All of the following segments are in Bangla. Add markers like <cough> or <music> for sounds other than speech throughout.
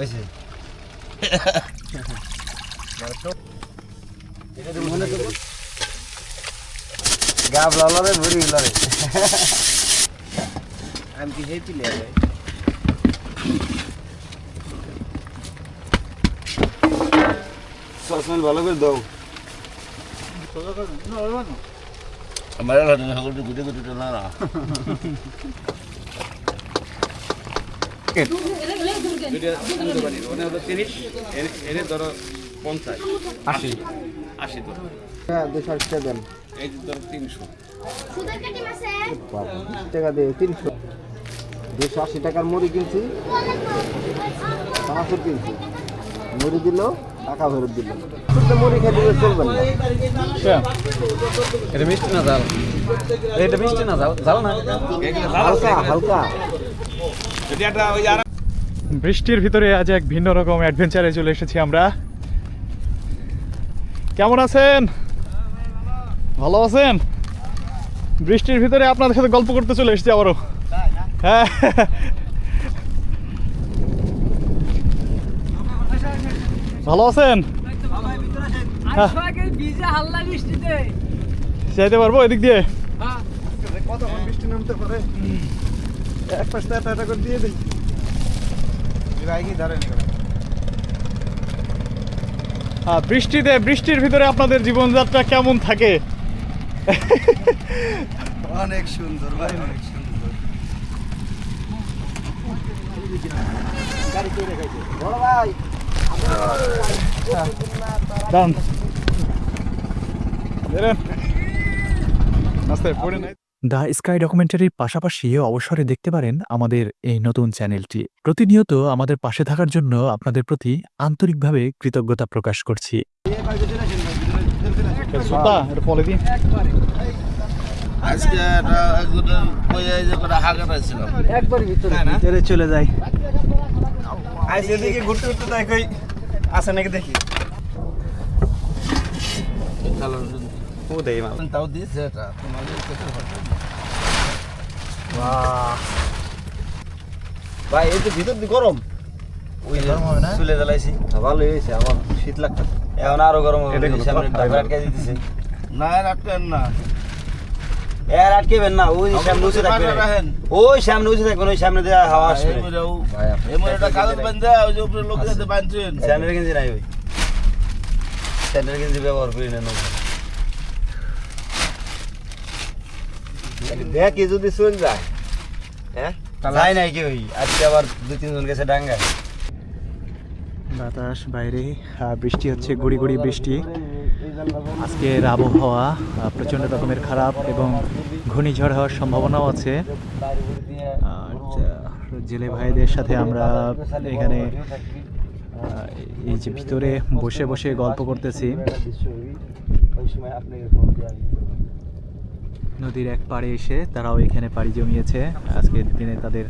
হয়েছে গাব লালারে ভরি লারে আমি কি হেই পিলে সসমেল ভালো করে দাও। আমার গুটে গুটে না আশি আশি। ধরো হ্যাঁ দুশো আশি টাকা দেন এই ধরো তিনশো টাকা দিয়ে তিনশো দুশো আশি টাকার মুড়ি কিনছি পাঁচশো কিনছি মুড়ি দিল টাকা ফেরত দিল শুধু মুড়ি খেতে চলবে না এটা মিষ্টি না জাল। এটা মিষ্টি না জাল। জাল না। হালকা হালকা। যদি একটা ওই আর বৃষ্টির ভিতরে আজ এক ভিন্ন রকম অ্যাডভেঞ্চারে চলে এসেছি আমরা। কেমন আছেন? ভালো আছেন? বৃষ্টির ভিতরে আপনাদের সাথে গল্প করতে চলে এসেছি আবারও। হ্যাঁ। ভালো আছেন? হ্যাঁ। যাইতে পারব এদিক দিয়ে? কতক্ষণ বৃষ্টি নামতে পারে? এক পাশে এটা এটা করে দিয়ে দিই। হ্যাঁ বৃষ্টিতে বৃষ্টির ভিতরে আপনাদের জীবনযাত্রা কেমন থাকে? অনেক সুন্দর ভাই অনেক সুন্দর। বড় ভাই ডান আস্তে পড়ে নাই। দ্য স্কাই ডকুমেন্টারির পাশাপাশি অবসরে দেখতে পারেন আমাদের এই নতুন চ্যানেলটি। প্রতিনিয়ত আমাদের পাশে থাকার জন্য আপনাদের প্রতি আন্তরিকভাবে কৃতজ্ঞতা প্রকাশ করছি। চলে যাই। এদিকে ঘুরতে ঘুরতে তাই কই আছে নাকি দেখি। ও দেই মাল তাও দিয়েছে এটা। তোমাদের ভাই এই তো ভিতর দিয়ে গরম। ওই চুলে জ্বালাইছি। ভালো হয়েছে আমার শীত লাগতেছে। এখন আরও গরম হবে সামনে ঢাকা আটকে দিতেছে। না রাখতেন না। এর আটকেবেন না ওই সামনে উঁচু থাকবে পাশে রাখেন। ওই সামনে উঁচু থাকবেন ওই সামনে দিয়ে হাওয়া আসবে। এই মনে কাগজ বান্ধা ওই যে উপরে লোক যাতে বাঁধছেন। স্যান্ডেল গেঞ্জি নাই ওই। স্যান্ডেল গেঞ্জি ব্যবহার করি না নৌকা দেখ যদি চল যায়। হ্যাঁ? নাই কি ওই আজকে আবার দুই তিনজন গেছে ডাঙ্গায়। বাতাস বাইরে বৃষ্টি হচ্ছে গুড়ি গুড়ি বৃষ্টি। আজকের আবহাওয়া প্রচণ্ড রকমের খারাপ এবং ঘূর্ণিঝড় হওয়ার সম্ভাবনাও আছে। জেলে ভাইদের সাথে আমরা এখানে এই যে ভিতরে বসে বসে গল্প করতেছি। নদীর এক পাড়ে এসে তারাও এখানে পাড়ি জমিয়েছে। আজকের দিনে তাদের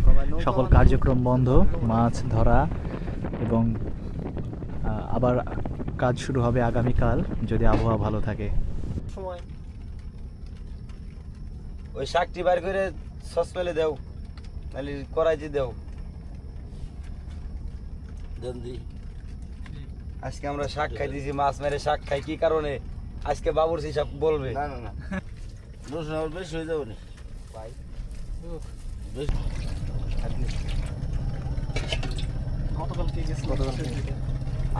সকল কার্যক্রম বন্ধ মাছ ধরা এবং আবার কাজ শুরু হবে আগামীকাল যদি আবহাওয়া ভালো থাকে। ওই শাকটি বার করে সস পেলে দেও নাহলে কড়াইতে দেও। জলদি। আজকে আমরা শাক খাই দিয়েছি মাছ মেরে শাক খাই কি কারণে? আজকে বাবুরসি সব বলবে। না না না। রসুন আবার বেশি হয়ে যাবে না ভাই বেশি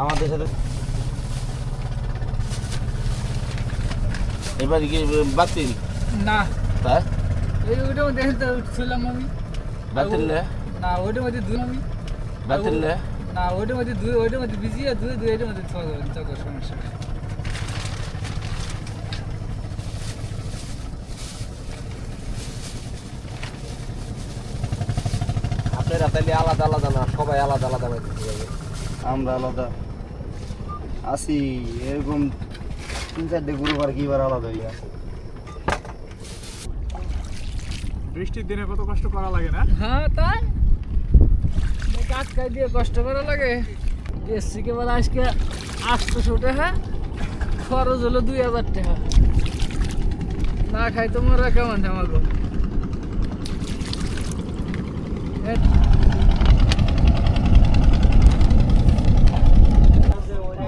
আমাদের সাথে এবার কি বাতিল না তাই ওই ওইটার মধ্যে তো ছিলাম আমি বাতিল না না ওইটার মধ্যে দুই আমি বাতিল না না ওইটার মধ্যে দুই ওইটার মধ্যে বিজি আর দুই দুই এটার মধ্যে চকর সমস্যা আপনারা তাহলে আলাদা আলাদা না সবাই আলাদা আলাদা পাইতেছে যাবে। আমরা আলাদা। আসি এরকম তিন চারটে গ্রুপ আর কি বার আলাদা হইয়া। বৃষ্টির দিনে কত কষ্ট করা লাগে না? হ্যাঁ তাই। কাজ খাই দিয়ে কষ্ট করা লাগে। এসছি কে বলে আজকে আটশোশো টাকা খরচ হলো দুই হাজার টাকা। না খাই তো মোরা কেমন আমাকে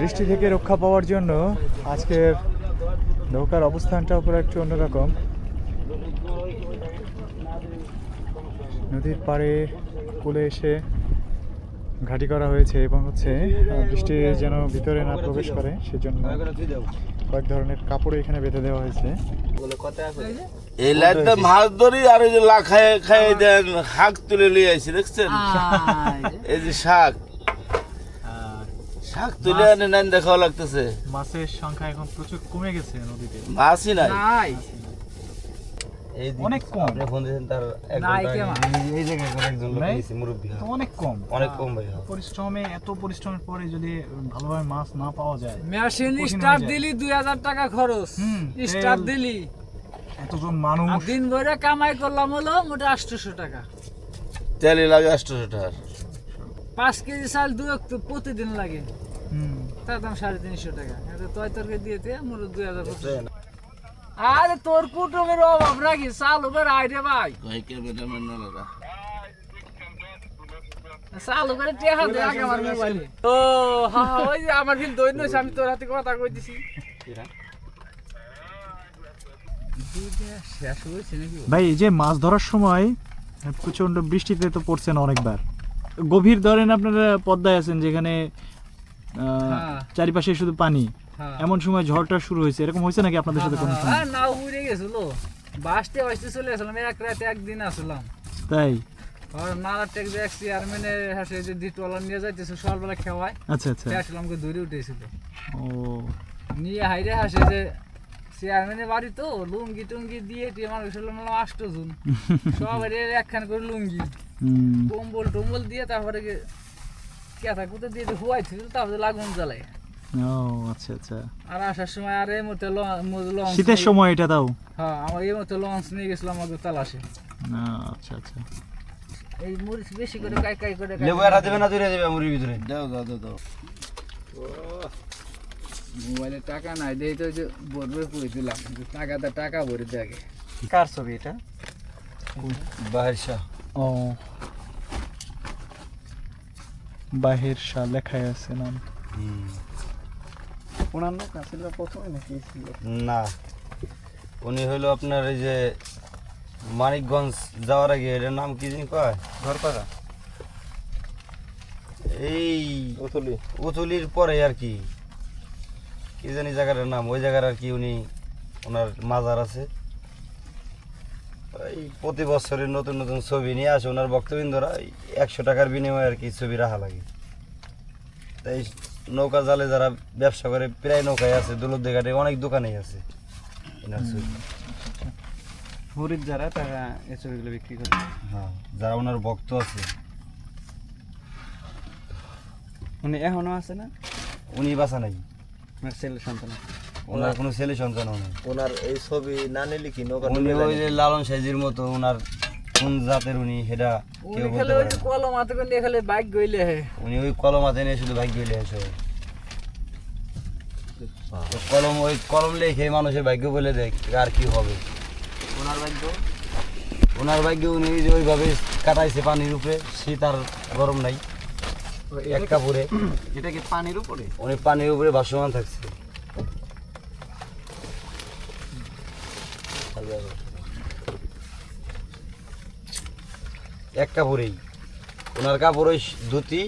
বৃষ্টি থেকে রক্ষা পাওয়ার জন্য আজকের নৌকার অবস্থানটা পুরো একটু অন্যরকম। নদীর পাড়ে কুলে এসে ঘাঁটি করা হয়েছে এবং হচ্ছে বৃষ্টি যেন ভিতরে না প্রবেশ করে সেজন্য কয়েক ধরনের কাপড় এখানে বেঁধে দেওয়া হয়েছে। এই লাইটটা মাছ ধরি আর এই যে খাই দেন শাক তুলে নিয়ে দেখছেন? এই যে শাক। শাক তুলে এনে নেন দেখাও লাগতেছে। মাছের সংখ্যা এখন প্রচুর কমে গেছে নদীতে। মাছই নাই। নাই। অনেক কম। আপনি ফোন দিয়েছেন তার এক নাই ঘণ্টা কে আগে। মা? এই- এই জায়গায় একজন লোক নিয়েছে, মুরব্বি অনেক কম। অনেক কম ভাই। পরিশ্রমে এত পরিশ্রমের পরে যদি ভালোভাবে মাছ না পাওয়া যায় মেশিন যায়। দিলি দুই হাজার টাকা খরচ। তেল। দিলি। এতজন মানুষ। দিন ভরে কামাই করলাম হলো মোটা আটশোশো টাকা। তেলে লাগে আটশোশো টাকার। পাঁচ কেজি চাল দু প্রতিদিন লাগে। তার দাম সাড়ে তিনশো টাকা। কিন্তু তয় তরকে দিয়েতে মোট দুই হাজার আরে তোর কুটুমের অভাব রাখি চাল উপর আয় রে ভাই। কয় ক্যামেরাম্যান নালারা চাল উপরে টেহা দে আগে আমার মোবাইলে। ও হা হা, ওই যে আমার কিন্তু দৈন্য আমি তোর হাতে কথা কই দিছি। শেষ হয়েছে নাকি ভাই এই যে মাছ ধরার সময় প্রচণ্ড বৃষ্টিতে তো পড়ছেন অনেকবার। গভীর ধরেন আপনারা পদ্মায় আছেন যেখানে হ্যাঁ। চারিপাশে শুধু পানি। হ্যাঁ। এমন সময় ঝড়টা শুরু হয়েছে। এরকম হয়েছে নাকি আপনাদের সাথে কোনো সময়? হ্যাঁ নাও উড়ে গেছিল। বাসতে বাসতে চলে আসলাম। এক রাতে একদিন আসলাম। তাই? আর নালা টেক দিয়ে চেয়ারম্যানে হাসে যে দিটওয়ালা নিয়ে যাইতেছে সকালবেলা খেওয়ায়। আচ্ছা আচ্ছা। সে আসলে আমাকে দৌড়ে উঠেছিল। ও। নিয়ে হাইরে হাসে যে চেয়ারম্যানের বাড়ি তো লুঙ্গি টুঙ্গি দিয়ে টিয়ে মানুষ হলো মানে <laughs> সবাই একখান করে লুঙ্গি। কম্বল টম্বল দিয়ে তারপরে কেথা কুতে দিয়ে হুয়াই ছিল তারপরে লাগুন জ্বালাই ও আচ্ছা আচ্ছা। আর আসার সময় আর এই মতো লঞ্চ শীতের সময় এটা তাও? হ্যাঁ আমার এই মতো লঞ্চ নিয়ে গেছিলাম আমাদের তালাশে। আচ্ছা আচ্ছা। এই মরিচ বেশি করে কাই কাই করে কাই লেবু এরা দেবে না দূরে দেবে মুরগির ভিতরে? দাও দাও দাও দাও। মোবাইলে টাকা নাই দেই তো যে ভরবে পুরে দিলাম টাকাতে টাকা ভরে দে আগে। কার ছবি এটা? বাহির শাহ। ও। বাহির শাহ লেখাই আছে নাম। ওনার লোক না প্রথমে নাকি ছিল? না। উনি হলো আপনার এই যে মানিকগঞ্জ যাওয়ার আগে এটার নাম কি জানি কয়? ঘরপাড়া। এই উতুলি উতুলির পরে আর কি। কি জানি জায়গাটার নাম ওই জায়গার আর কি উনি ওনার মাজার আছে। এই প্রতি বছরের নতুন নতুন ছবি নিয়ে আসে ওনার ভক্তবৃন্দরা একশো টাকার বিনিময়ে আর কি ছবি রাখা লাগে। তাই নৌকা জালে যারা ব্যবসা করে প্রায় নৌকায় আছে দৌলতদি ঘাটে অনেক দোকানেই আছে এনার ছবি। মুরিদ যারা তারা এই ছবিগুলো বিক্রি করে। হ্যাঁ যারা ওনার ভক্ত আছে। উনি এখনও আছে না? উনি বাসা নাই। ছেলে সন্তান আছে। ওনার কোনো ছেলে সন্তানও নেই। ওনার এই ছবি না নিলে কি নৌকা উনি ওই যে লালন সাইজির মতো ওনার কোন জাতের উনি সেটা কেউ বলতে পারে কলম হাতে করে নিয়ে খালি বাইক গইলে হে। উনি ওই কলম হাতে নিয়ে শুধু ভাগ্য লেখে তো কলম ওই কলম লেখে মানুষের ভাগ্য বলে দেয় আর কি হবে। ওনার ভাগ্য? ওনার ভাগ্য উনি যে ওইভাবে কাটাইছে পানির উপরে শীত আর গরম নাই এক কাপড়ে। এটা কি পানির উপরে? উনি পানির উপরে ভাসমান থাকছে। এক কাপড়েই। ওনার কাপড় ওই ধুতি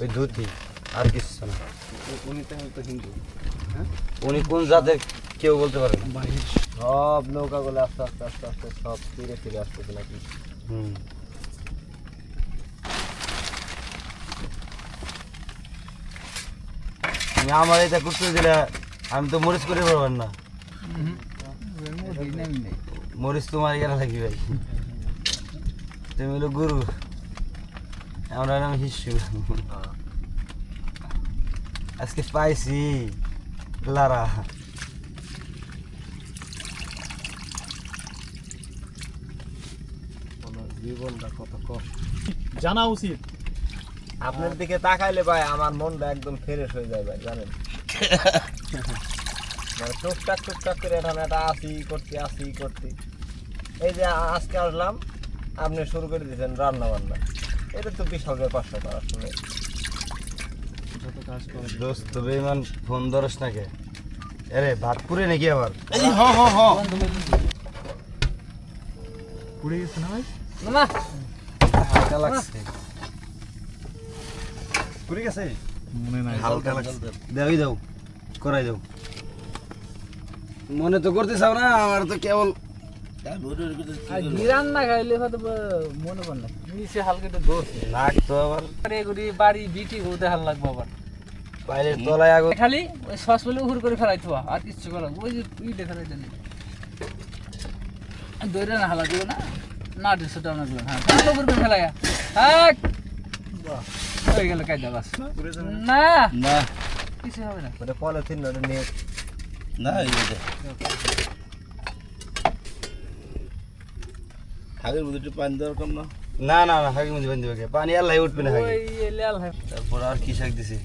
ওই ধুতি আর কিছু না। উনি তো হিন্দু। উনি কোন জাতের কেউ বলতে পারে না। সব নৌকাগুলো আস্তে আস্তে আস্তে আস্তে সব ফিরে ফিরে আসতেছে নাকি? হুম। আমার এটা করতে দিলে আমি তো মরিচ করে পারবেন না। মরিচ তোমার এখানে থাকি ভাই তুমি হলো গুরু। আমরা নাম হিসু আজকে পাইছি লারা। জীবনটা কত কষ্ট। জানা উচিত। আপনার দিকে তাকাইলে ভাই আমার মনটা একদম ফ্রেশ হয়ে যায় ভাই জানেন? মানে টুকটাক টুকটাক করে এখানে একটা আসি করতে আসি করতে। এই যে আজকে আসলাম আপনি শুরু করে দিয়েছেন রান্না বান্না এটা তো বিশাল ব্যাপার স্যাপার আসলে। দোস্ত বেমান ফোন ধরস না কে? আরে ভাত পুরে নাকি আবার? এই হ হ হ। পুড়ে গেছে না ভাই? না হালকা লাগছে। পুরে গেছে? মনে নাই। হালকা লাগছে। দেওই দাও করাই দাও মনে তো করতে চাও না আমার তো কেবল গিরান না খাইলে হয়তো মনে পড়ে না। নিচে হালকা একটু ধরছে নাক আবার। এগুলি বাড়ি বিটি ওদের হাল লাগবে আবার। বাইরের তলায় আগুন। খালি ওই সস বলে উহুর করে ফেলাই থোয়া আর কিচ্ছু করা ওই যে তুই দেখা যায় জানি দৈরে না হালা দিও না না দিছো তো অনেক হ্যাঁ তাহলে উপর করে ফেলাই হ্যাঁ হয়ে গেল কায়দা বাস। না না। কিছু হবে না। ওটা পলিথিন ওটা নিয়ে। না এই হাগের মধ্যে একটু পানি দরকার না না না না হাগি মুজি বান্ধি বাকে পানি আল্লাহ উঠবে না হাগি ওই লাল হয় তারপর আর কি শাক দিছে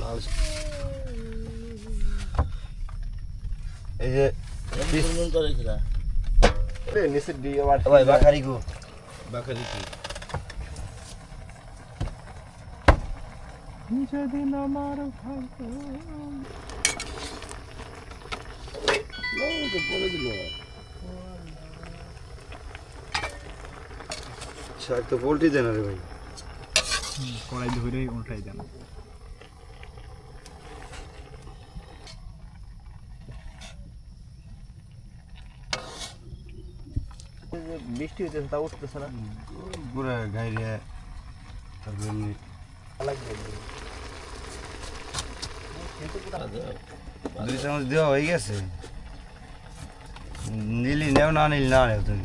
লাল শাক। এই যে পিস- নুন তো রেখে দাও। নিচে দিয়ে আবার ভাই বাকারি গো বাকারি কি ও, তো পরে দিল শাক তো পোল্ট্রি দেন রে ভাই। কড়াই ধরে উল্টাই দেন। বৃষ্টি হইতেছে তা উঠতেছে না। পুরা গাইরে তারপর এমনি দুই চামচ দেওয়া হয়ে গেছে। নিলি নেও না নিলি না নেও তুমি।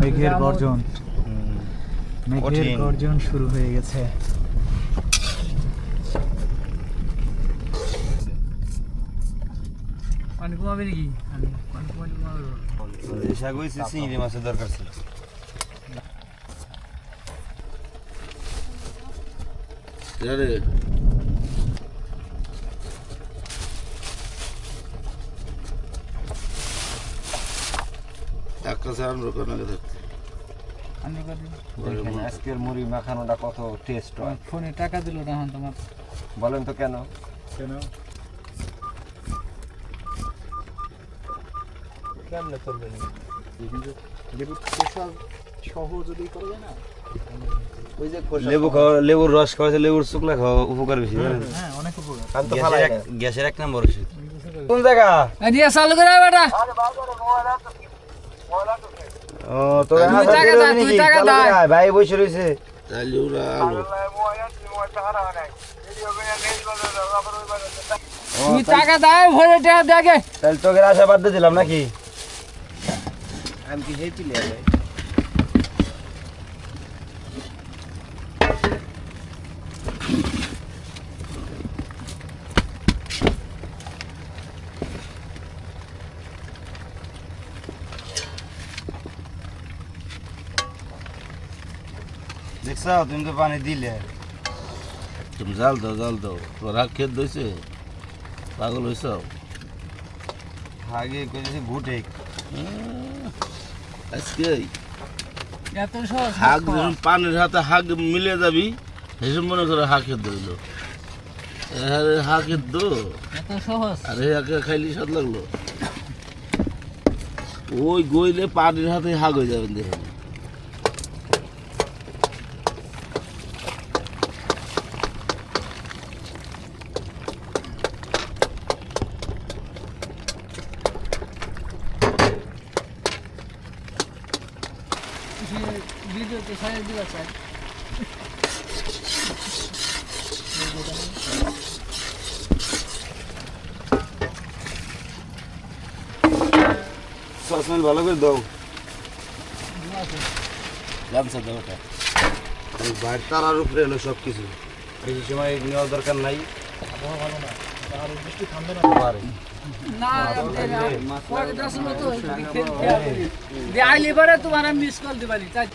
মেঘের গর্জন। মেঘের। গর্জন শুরু হয়ে গেছে। পানি কমাবে নাকি? পানি পানি কমাবে হয়েছে চিংড়ি মাছের দরকার ছিল। আরে কাছে কেন থাকতে আজকের মুড়ি মাখানোটা কত টেস্ট হয়। ফোনে টাকা দিল না তোমার। বলেন তো কেন? কেন? কেমনে চলবে না লেবু খোসা সহ যদি করা যায় না? ওই যে খোসা লেবু খাওয়া লেবুর রস খাওয়াতে লেবুর শুকনা খাওয়া উপকার বেশি হ্যাঁ অনেক উপকার। গ্যাসের এক- গ্যাসের নম্বর ওষুধ। কোন জায়গা? চালু করে বেটা। করে আয়, ভাই বসে রয়েছে তুই টাকা দাও ভরে টাকা দেখে তাহলে তোকে আশা বাদ দিয়ে দিলাম নাকি? আমি কি সেই পিলে দেখছ তুমি তো পানি দিলে। তুমি জাল দাও জাল দাও। তোর হাত খেত দইছে পাগল হয়েছ আগে কইছি ভুটে আজকে এত সহজ হাগ যখন পানির হাতে হাগ মিলে যাবি সেসব মনে করে হাঁকের দইল হাঁকের দো এত সহজ। আর এই খাইলি স্বাদ লাগল। ওই গইলে পানির হাতে হাগ হয়ে যাবেন দেখেন ভিডিওতে সাইজ দিবা চাই সসম্যান ভালো করে দাও। গামছা দাও ওটা। বাইর তারার উপরে এলো সব কিছু বেশি সময় নেওয়ার দরকার নাই। না। কয়েকটা সময় তো আইলি পরে। তোমার মিস কল দিবানি তাই।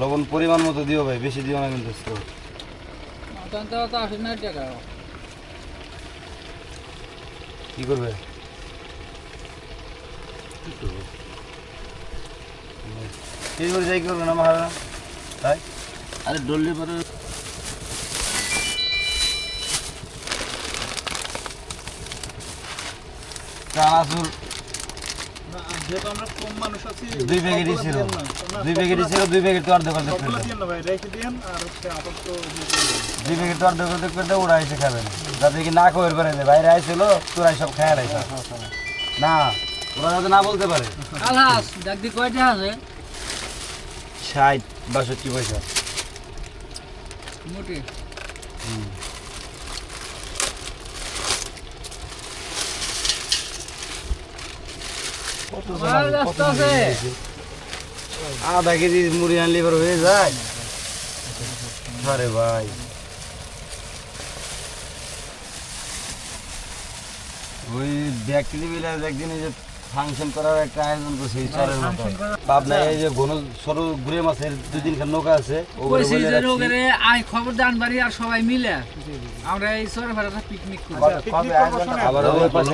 লবণ পরিমাণ মতো দিও ভাই বেশি দিও না কিন্তু তখন তো তো আসে না টাকা কি করবে? করে যাই করবে না মহারানা? তাই? আরে ডললে পরে চানাচুর যেহেতু আমরা কম মানুষ আছি দুই প্যাকেটই ছিল। দুই প্যাকেটই ছিল দুই প্যাকেট তো অর্ধেক অর্ধেক করে দিয়ে না ভাই রেখে দিন আর হচ্ছে আপাতত দুই প্যাকেট তো অর্ধেক অর্ধেক করে ওরা এসে খাবেন। যাতে কি না কবের পারে যে বাইরে আইছিল তোরাই সব খায় রাইছ না ওরা যাতে না বলতে পারে। আলহাস দেখ দি কয়টা আছে? ষাট বাষট্টি পয়সা। মোটে। আর রাস্তা আছে আধা কেজি মুড়ি আনলে এবার হয়ে যায়। আরে ভাই। ওই ব্যক্তি মিলে একদিন যে ফাংশন করার একটা আয়োজন করছে এই চরের মতো এই যে ঘন সরু ঘুরে মাছের দুই দিন নৌকা আছে ওগুলো কইছি বলে যে রাখছি। লোকেরে আই খবর দান বাড়ি আর সবাই মিলে। আমরা এই সরে ভাড়াটা পিকনিক করি আবার ওই পাশে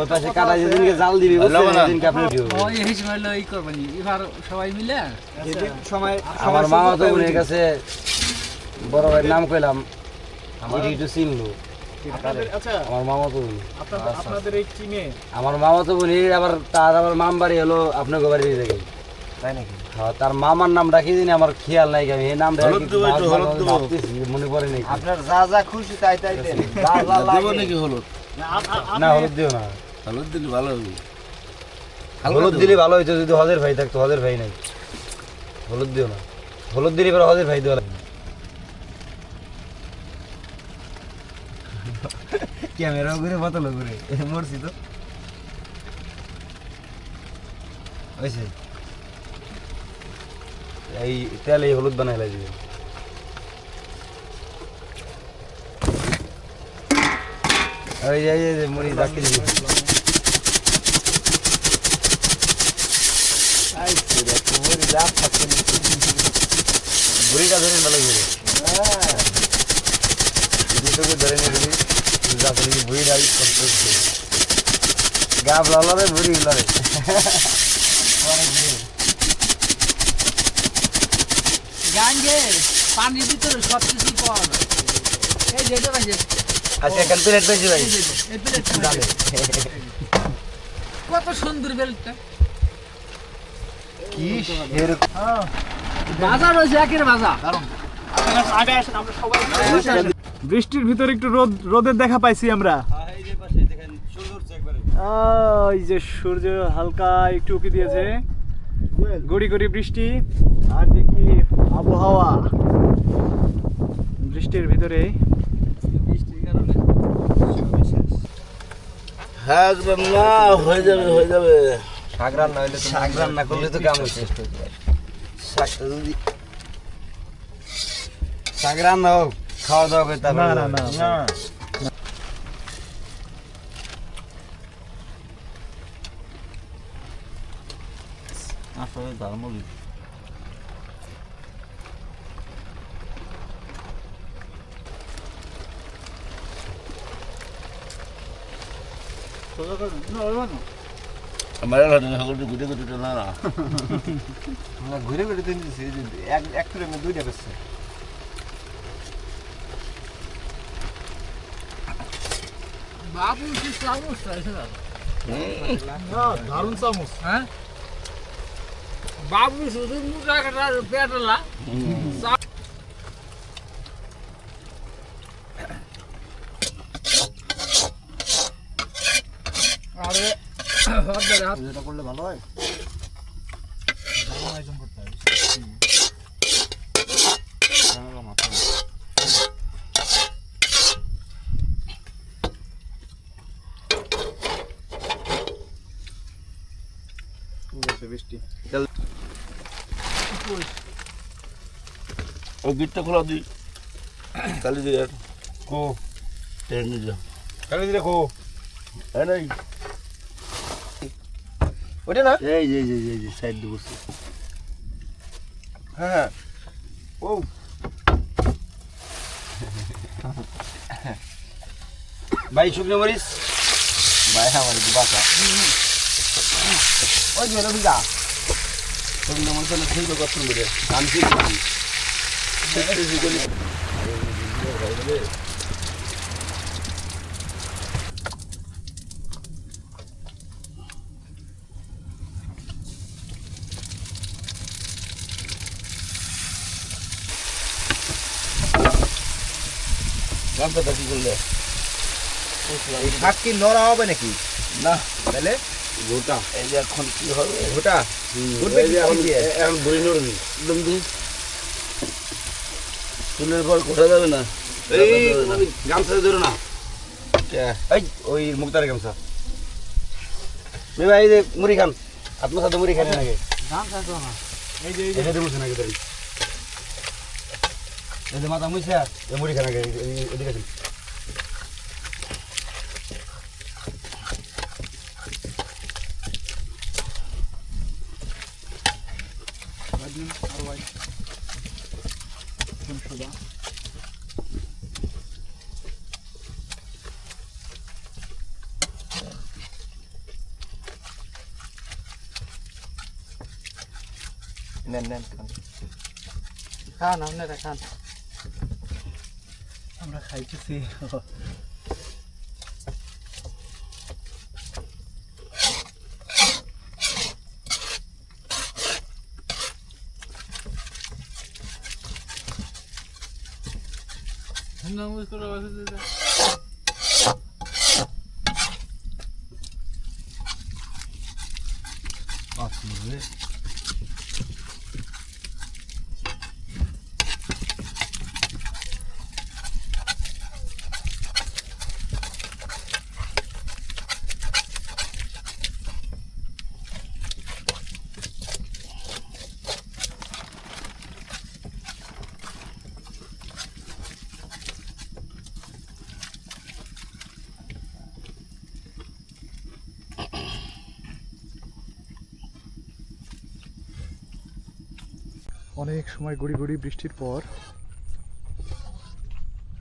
ওই পাশে কাটা যেদিনকে জাল দিবি? সেদিনকে আপনি দিও। ওই হিসেবে হলো ই করবানি এবার সবাই মিলে? সময় আমার মামা তো কাছে বড় ভাইয়ের নাম কইলাম এটি একটু চিনলো। আচ্ছা আমার মামা তো বোন। আপনাদের আপনাদের এই টিমে আমার মামা তো বোন আবার তার আবার মাম বাড়ি হলো আপনাকে বাড়ি জায়গায় তাই নাকি? হ্যাঁ তার মামার নাম রাখি দিন আমার খেয়াল নাই আমি এই নাম। মনে পড়ে নাই। আপনার যা যা খুশি তাই তাই দেন। যা যা লাগে। নাকি হলুদ? না হলুদ দিও না। হলুদ দিলে ভালো হবে। হলুদ দিলে ভালো হইতো যদি হদের ভাই থাকতো হদের ভাই নাই। হলুদ দিও না। হলুদ দিলে এবার হদের ভাই দেওয়া লাগবে। ক্যামেরা ঘুরে বোতল ঘুরে মরছি তো। হয়েছে? এই তেল এই হলুদ বানাই লাগবে ওই যে মুড়ি ডাকি দিবি। বুড়িটা ধরে ভালো দুটোকে ধরে নিয়ে নাকি বুড়িটা কষ্ট করছে গাব লড়ে বুড়ি লড়ে গাঙ্গে পানির ভিতরে সব কিছু পাওয়া যায় এই যে ভাই আচ্ছা এখান প্লেট পেয়েছি ভাই এই যে এই প্লেটটা ভাই। কত সুন্দর বেলটা। কি বাজার হয়েছে একের বাজার। আগে আসেন আমরা সবাই বৃষ্টির ভিতরে একটু রোদ রোদের দেখা পাইছি আমরা। ওই যে সূর্য হালকা একটু উকি দিয়েছে। গড়ি গড়ি বৃষ্টি। আর যে কি আবহাওয়া বৃষ্টির ভিতরে। হ্যাঁ রান্না হয়ে যাবে হয়ে যাবে। শাক রান্না হইলে শাক রান্না করলে তো কাম যদি শাক রান্না হোক। খাওয়া দাওয়া তারপরে না, না। না, আসলে ঝালমুড়ি আমার গুটে গুটে না না। না, ঘুরে ঘুরে দিছি এক এক ফ্রেমে দুইটা বেচছে কি দারুণ চামচ। হ্যাঁ? বাবু শুধু মুখা কাটার পেটলা। আরে হাত ধরে হাত। এটা করলে ভালো হয় বৃষ্টি ওই গিটটা খোলা দিই কালি দিয়ে কো ট্রেন যা। কালি দিলে কো। এই নাই। ওটা না? এই যে এই যে যে সাইড দিয়ে বসে হ্যাঁ হ্যাঁ। ও। ভাই শুকনো মরিচ? ভাই আমার একটু বাঁচা। ওই যে রবিদা। আমার জন্য ঠিক করতে হবে। আমি ঠিক গামছাটা কি করলে শাক কি নড়া হবে নাকি? না। তাহলে? গোটা এই যে এখন কি হবে? যে এখন বুড়ি নড়বি। একদম চুলের পর কোথা যাবে না? এই গামছা ধরো না। এই ওই মুক্তার গামছা। মে ভাই এই যে মুড়ি খান। আপনার সাথে মুড়ি খান নাকি? এই যে এই যে। মুছে নাকি ধরি এই যে মাথা মুছে এই মুড়ি খান নাকি এদিকে আসুন। নেন নেন খান খান আপনারা খান আমরা খাইতেছি অনেক সময় গুড়ি গুড়ি বৃষ্টির পর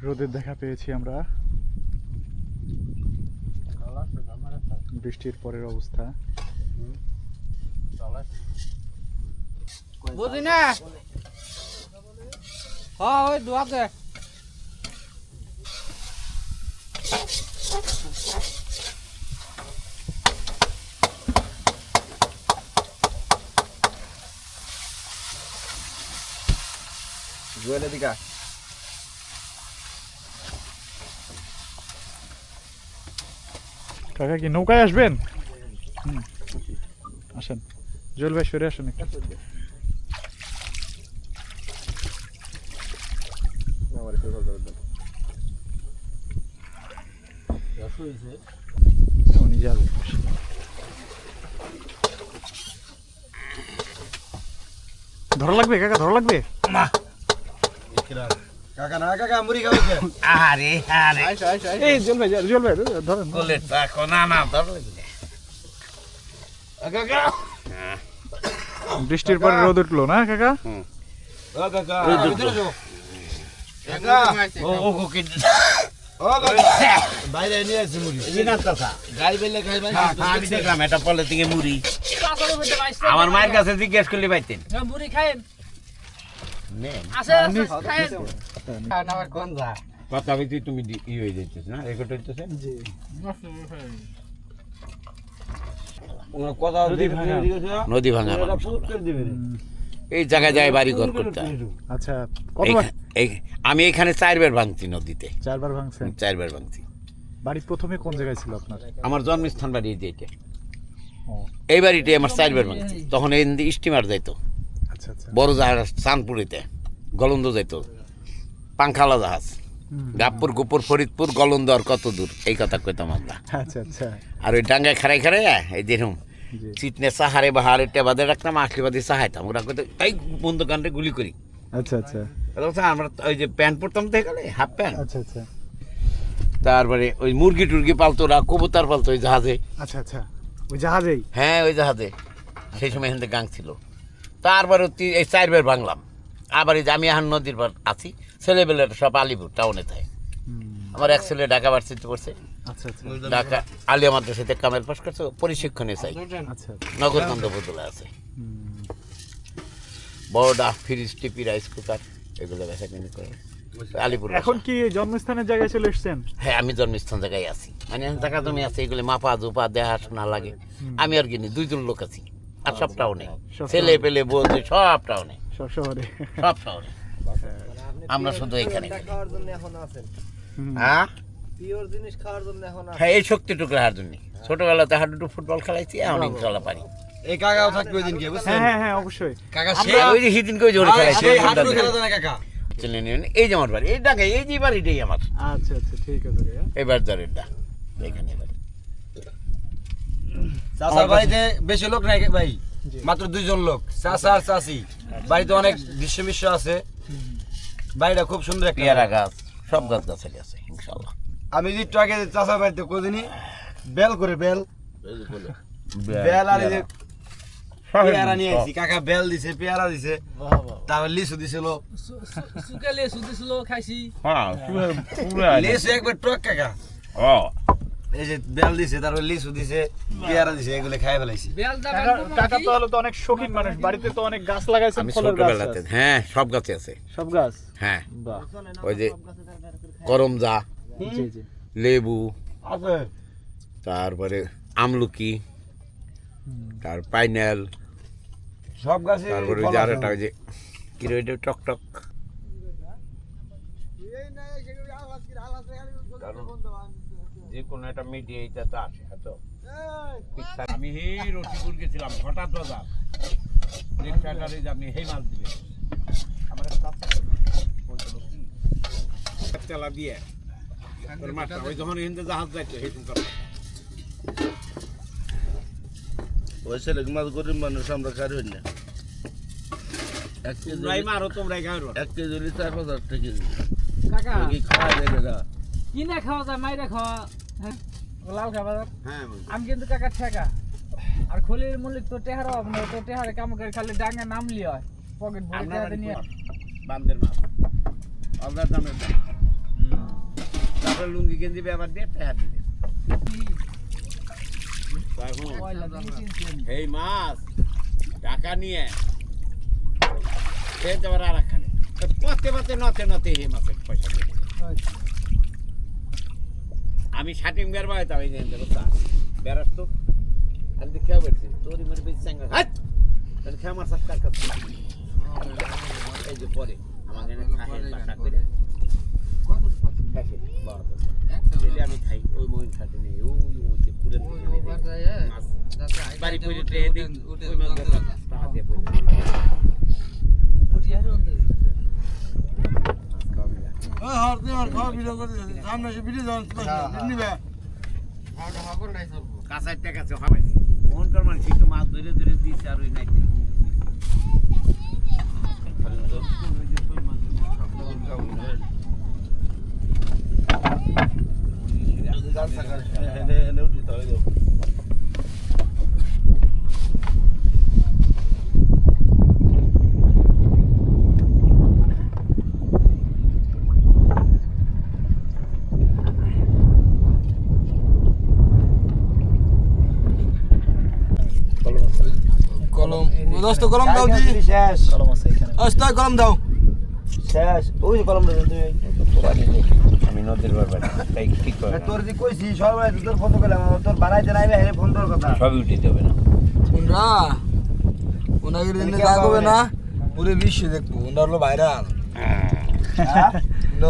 রোদের দেখা পেয়েছি আমরা। বৃষ্টির পরের অবস্থা। বুঝি না? হ্যাঁ ওই জুয়েল এদিকা কাকা কি নৌকায় আসবেন? হুম। আসেন। জুয়েল ভাই সরে আসেন উনি যাবে। ধরা লাগবে কাকা ধরা লাগবে? কাকা না কাকা মুড়ি খাওয়াইছে আরে আরে। এই জুয়েল ভাই জুয়েল ভাই ধরেন কোলে টাকো না না ধরো কাকা। বৃষ্টির পরে রোদ উঠল না কাকা? কাকা ও ও ও কি ও কাকা। বাইরে নিয়ে আসছে মুড়ি। গাই বেলে খাই ভাই আমি দেখলাম এটা পলে থেকে মুড়ি। কাঁচার উপরে বাইসতে আমার মায়ের কাছে জিজ্ঞেস করলে পাইতেন হ্যাঁ, মুড়ি খাইন নেন আছে আছে খাইন কথা বলছি তুমি ই হয়ে যাইতেছ না? রেকর্ড হইতেছে? ওনার নদী ভাঙা। এটা মানুষ। পুত আমরা। করে দিবে রে। এই জায়গায় যায় বাড়ি ঘর করতে আচ্ছা এই- আমি এখানে চারবার ভাঙছি নদীতে। চারবার ভাঙছেন? চারবার ভাঙছি। বাড়ি প্রথমে কোন জায়গায় ছিল আপনার? আমার জন্মস্থান বাড়ি এই যে এটা। এই বাড়িতে আমার চারবার ভাঙছি। তখন এই স্টিমার যাইতো। আচ্ছা আচ্ছা বড় জাহাজ চাঁদপুরিতে গলন্দ যাইতো। পাংখালা জাহাজ। গাবপুর গোপুর ফরিদপুর গলন্দ আর কত দূর? এই কথা কইতাম আমরা। আচ্ছা আচ্ছা। আর ওই ডাঙ্গায় খারাই খারাই এই দেখুন চিটনে সাহারে বাহারে টেবাদে রাখতাম আশীর্বাদে সাহাইতাম। ওরা কইতো এই বন্ধু কান্ডে গুলি করি। আচ্ছা আচ্ছা। আমরা ওই যে প্যান্ট পরতাম তো এখানে হাফ প্যান্ট? আচ্ছা আচ্ছা। তারপরে ওই মুরগি টুরগি পালতো ওরা কবুতর পালতো ওই জাহাজে। আচ্ছা আচ্ছা। ওই জাহাজেই? হ্যাঁ ওই জাহাজে। সেই সময় এখান থেকে গাং ছিল। তারপরে এই চারবার ভাঙলাম। আবার এই যে আমি এখন নদীর পার আছি ছেলেবেলের সব আলিপুর টাউনে থাকে। আমার এক ছেলে ঢাকা ভার্সিটি পড়ছে। আচ্ছা আচ্ছা। ঢাকা আলিয়া মাদ্রাসাতে কামেল পাস করছে প্রশিক্ষণে চাই। আচ্ছা নগরকান্দ বদলে আছে। বড়টা ফ্রিজ টিপি রাইস কুকার এগুলো বেচা কিনি করে? আলিপুর এখন কি জন্মস্থানের জায়গায় চলে এসেছেন? হ্যাঁ আমি জন্মস্থান জায়গায় আছি। মানে জায়গা জমি আছে এগুলো মাপা জোপা দেখাশোনা লাগে। আমি আর কিনি দুইজন লোক আছি। আর সবটাও নেই ছেলে পেলে বলছে সবটাও নেই সব শহরে। সব শহরে আমরা শুধু এখানে। হ্যাঁ পিওর জিনিস খাওয়ার জন্য এখন আছেন। হ্যাঁ এই শক্তি টুকরা হার জন্য। ছোটবেলাতে হাডুডু ফুটবল খেলাইছি এখন ইনশাল্লাহ পারি। এই কাকাও থাকবে ওই দিনকে হ্যাঁ বুঝছেন? হ্যাঁ হ্যাঁ অবশ্যই। কাকা সেই ওই যে সেদিনকে ওই জোরে খেলাইছি হাঁটু খেলা জানে কাকা। চলে নিন। এই যে আমার বাড়ি এই ডাকে এই যে বাড়িটাই আমার। আচ্ছা আচ্ছা ঠিক আছে এবার জারের ডা এখানে এবার। চাচার বাড়িতে বেশি লোক নাই ভাই। মাত্র দুইজন লোক চাচা আর চাচি। বাড়িতে অনেক দৃশ্য মিশ্র আছে। বাড়িটা খুব সুন্দর একটা পেয়ারা গাছ সব গাছ গাছালি আছে ইনশাল্লাহ আমি যে একটু আগে চাচার বাড়িতে কোদিনই বেল করে বেল। বেল আর এই যে পেয়ারা। নিয়ে আইছি। কাকা বেল দিছে পেয়ারা দিছে। তারপর লিচু দিছিল। শুকালে শুধু খাইছি। লিচু একবার টক কাকা। এই যে বেল দিছে তারপর লিচু দিছে পেয়ারা দিছে এগুলো খাই ফেলাইছি কাকা তো হলো তো অনেক শৌখিন মানুষ বাড়িতে তো অনেক গাছ লাগাইছেন আমি ফলের গাছ ছোটবেলাতে হ্যাঁ সব গাছে আছে সব গাছ হ্যাঁ ওই যে করমজা জি জি লেবু আছে তারপরে আমলকি তার পাইনাল সব গাছে তারপরে ওই যে আরেকটা ওই যে কি রে ওইটা টক টক যে কোনো একটা মিডিয়া এটা তো আছে হয়তো আমি এই রসিপুর গেছিলাম হঠাৎ বাজার। রিক্সাটারে আপনি সেই মাছ দিবেন। আমার তেলা দিয়ে তোর মাছটা ওই যখন হিন্দে জাহাজ যাইতো সেই দিন ওই ছেলে মাছ গরিব মানুষ আমরা কার হই না। এক কেজি তোমরাই মারো তোমরাই এক কেজি চার পাঁচ হাজার টাকা। কেজি খাওয়া যায় না কিনে খাওয়া যায় মাইরা খাওয়া হ্যাঁ? লাল খাবার। হ্যাঁ আমি কিন্তু কাকা ঠেকা। আর খলির মল্লিক তো টেহার অভাব তো টেহারে কাম করে খালি ডাঙে নামলি হয়। পকেট ভরে টেহারে নিয়ে বান্দের মাছ আলাদা দামের দাম। তারপরে লুঙ্গি গেঞ্জি ব্যবহার দিয়ে টাকা দিলে। এই মাছ টাকা নিয়ে সে যাবার আর একখানে পথে পথে নতে নতে এই মাছের পয়সা দেবে আমি শাটিং বের বাড়াইতাম এই যে বেড়াস তো। আমি তো খেয়ে বেড়ছি তোরই বেশি চাঙ্গা হাট তাহলে খেয়ে আমার সাথে কার কাছে এই যে পরে আমাকে এনে খাহে বাসা করে। আমি খাই ওই মহিন খাতে নেই ওই ওই যে বাড়ি পড়ে ট্রেনে ওই মাছ টাকা দিয়ে পড়ে কাঁচার টাকা আছে হবে মনকার মানে ঠিক মাছ ধরে ধরে দিয়েছে আর ওই নাইতে কলম দোস্ত কলম দাও দি শেষ। কলম আছে এখানে। অস্তা কলম দাও। শেষ। ওই যে কলম দাও তুমি আমি নদীর ব্যাপারে তাই ঠিক করে। তোর যে কইছি সবাই তোর ফোন করলাম তোর বানাইতে নাইবে হেরে ফোন তোর কথা। সবই উঠিতে হবে না। তোমরা ওনাকে দিনে যা করবে না পুরো বিশ্ব দেখব ওনার হলো ভাইরাল।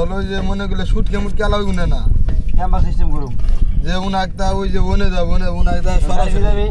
হলো যে মনে করলে সুটকে মুটকে আলাদা গুনে না। ক্যাম্পাস সিস্টেম করুম যে উনাকটা ওই যে বনে যাব না উনাকটা সরাসরি সরাসরি যাবি।